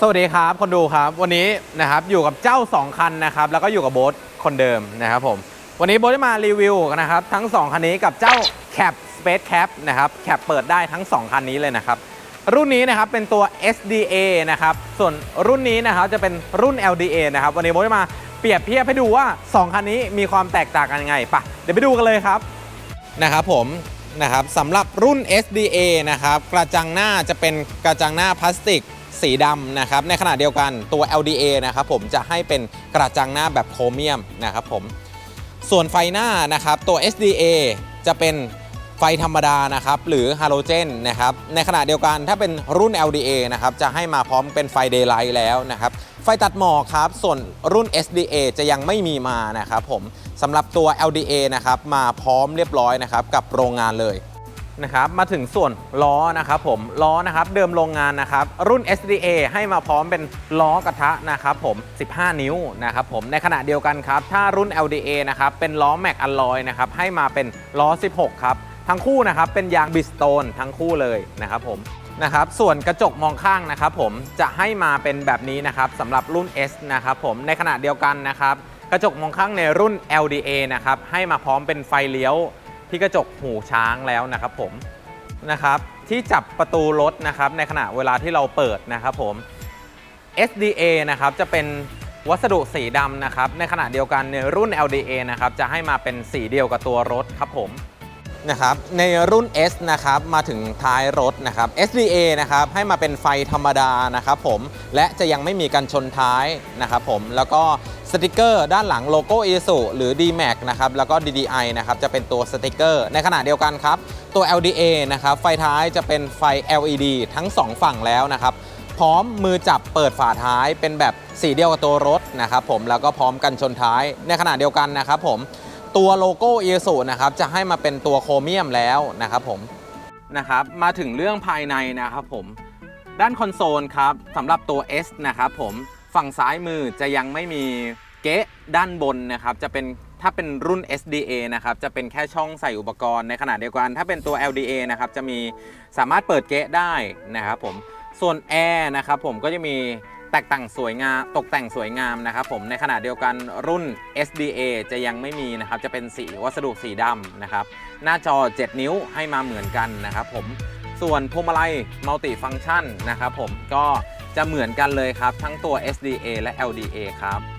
สวัสดีครับคนดูครับวันนี้นะครับอยู่กับเจ้า 2 คันนะครับแล้วก็อยู่กับโบ๊ทคนเดิมนะครับผมวันนี้โบ๊ทจะมารีวิวนะครับทั้ง 2 คันนี้กับเจ้า Cap Space Cap นะครับ Cap เปิดได้ทั้ง 2 คันนี้เลยนะครับรุ่นนี้นะครับเป็นตัว SDA นะครับส่วนรุ่นนี้นะครับจะเป็นรุ่น LDA นะครับวันนี้โบ๊ทจะมาเปรียบเทียบให้ดูว่า 2 คันนี้มีความแตกต่างกันยังไงปะเดี๋ยวไปดูกันเลยครับนะครับผมนะครับสำหรับรุ่น SDA นะครับกระจังหน้าจะเป็นกระจังหน้าพลาสติก สีดำนะครับ ในขณะเดียวกันตัว LDA นะครับผมจะให้เป็นกระจังหน้าแบบโครเมียมนะครับผม ส่วนไฟหน้านะครับตัว SDA จะเป็นไฟธรรมดานะครับหรือฮาโลเจนนะครับ ในขณะเดียวกันถ้าเป็นรุ่น LDA นะครับจะให้มาพร้อมเป็นไฟเดย์ไลท์แล้วนะครับ ไฟตัดหมอกครับ ส่วนรุ่น SDA จะยังไม่มีมานะครับผมสำหรับตัว LDA นะครับมาพร้อมเรียบร้อยนะครับกับโรงงานเลย นะครับมาถึงส่วนล้อนะครับผมล้อนะครับเดิมโรงงานนะครับรุ่น SDA ให้มาพร้อมเป็นล้อกระทะนะครับผม 15 นิ้วนะครับผมในขณะเดียวกันครับถ้ารุ่น LDA นะครับเป็นล้อแม็กอ l ลอยนะครับให้มาเป็นล้อ 16 ครับทั้งคู่นะครับเป็นยางบิสโตนทั้งคู่เลยนะครับผมนะครับส่วนกระจกมองข้างนะครับผมจะให้มาเป็นแบบนี้นะครับสำหรับรุ่น S นะครับผมในขณะเดียวกันนะครับกระจกมองข้างในรุ่น LDA นะครับให้มาพร้อมเป็นไฟเลี้ยว ที่กระจกหูช้างแล้วนะครับผมนะครับที่จับประตูรถนะครับในขณะเวลาที่เราเปิดนะครับผม SDA นะครับจะเป็นวัสดุสีดำนะครับในขณะเดียวกันในรุ่น LDA นะครับจะให้มาเป็นสีเดียวกับตัวรถครับผมนะครับในรุ่น S นะครับมาถึงท้ายรถนะครับ SDA นะครับให้มาเป็นไฟธรรมดานะครับผมและจะยังไม่มีกันชนท้ายนะครับผมแล้วก็ สติกเกอร์ด้านหลังโลโก้ i s u หรือ DMAX นะครับแล้วก็ DDI นะครับจะเป็นตัวสติกเกอร์ ในขณะเดียวกันครับ ตัว LDA นะครับไฟท้ายจะเป็นไฟ LED ทั้ง 2 ฝั่งแล้วนะครับพร้อมมือจับเปิดฝาท้ายเป็นแบบสีเดียวกับตัวรถนะครับผมแล้วก็พร้อมกันชนท้าย ในขณะเดียวกันนะครับผมตัวโลโก้ i s u นะครับจะให้มาเป็นตัวโครเมียมแล้วนะครับผมนะครับมาถึงเรื่องภายในนะครับผมด้านคอนโซลครับสำหรับตัว S นะครับผมฝั่งซ้ายมือจะยังไม่มี เก๊ะด้านบนนะครับจะเป็นถ้าเป็นรุ่น SDA นะครับจะเป็นแค่ช่องใส่อุปกรณ์ในขณะเดียวกัน ถ้าเป็นตัว LDA นะครับจะมีสามารถเปิดเก๊ะได้นะครับผมส่วนแอร์นะครับผมก็จะมีแตกต่างสวยงามตกแต่งสวยงามนะครับผมในขณะเดียวกันรุ่น SDA จะยังไม่มีนะครับจะเป็นสีวัสดุสีดำนะครับหน้าจอ 7 นิ้วให้มาเหมือนกันนะครับผมส่วนพวงมาลัยมัลติฟัง c t ชันนะครับผมก็จะเหมือนกันเลยครับ ทั้งตัว SDA และ LDA ครับ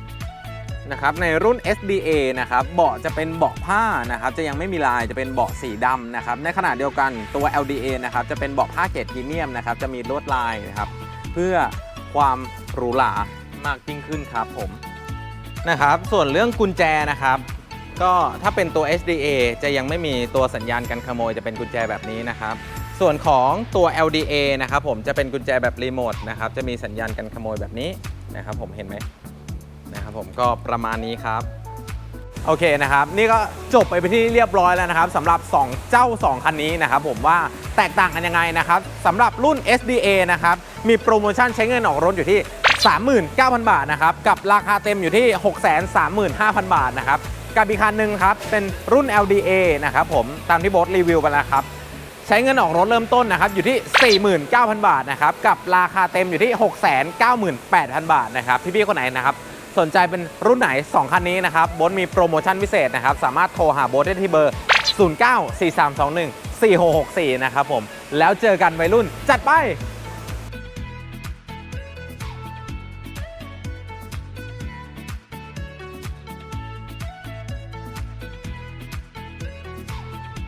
นะครับในรุ่น SDA นะครับเบาะจะเป็นเบาะผ้านะครับจะยังไม่มีลายจะเป็นเบาะสีดำนะครับในขณะเดียวกันตัว LDA นะครับจะเป็นเบาะผ้าเกรดพรีเมียมนะครับจะมีลวดลายนะครับเพื่อความหรูหรามากยิ่งขึ้นครับผมนะครับส่วนเรื่องกุญแจนะครับก็ถ้าเป็นตัว SDA จะยังไม่มีตัวสัญญาณการขโมยจะเป็นกุญแจแบบนี้นะครับส่วนของตัว LDA นะครับผมจะเป็นกุญแจแบบรีโมทนะครับจะมีสัญญาณการขโมยแบบนี้นะครับผมเห็นไหม นะครับผมก็ประมาณนี้ครับ โอเคนะครับ นี่ก็จบไปเป็นที่เรียบร้อยแล้วนะครับสำหรับ 2 เจ้า 2 คันนี้นะครับผมว่าแตกต่างกันยังไงนะครับสำหรับรุ่น SDA นะครับมีโปรโมชั่นใช้เงินออกรถอยู่ที่ 39,000 บาทนะครับกับราคาเต็มอยู่ที่ 635,000 บาทนะครับกับอีกคันหนึ่งครับเป็นรุ่น LDA นะครับผมตามที่โบสรีวิวไปแล้วครับใช้เงินออกรถเริ่มต้นนะครับอยู่ที่ 49,000 บาทนะครับกับราคาเต็มอยู่ที่ 698,000 บาทนะครับพี่ๆคนไหนนะครับ สนใจเป็นรุ่นไหน 2 คันนี้นะครับโบนมีโปรโมชั่นพิเศษนะครับ สามารถโทรหาโบสได้ที่เบอร์ 0943214664 นะครับผม แล้วเจอกันวัยรุ่นจัดไป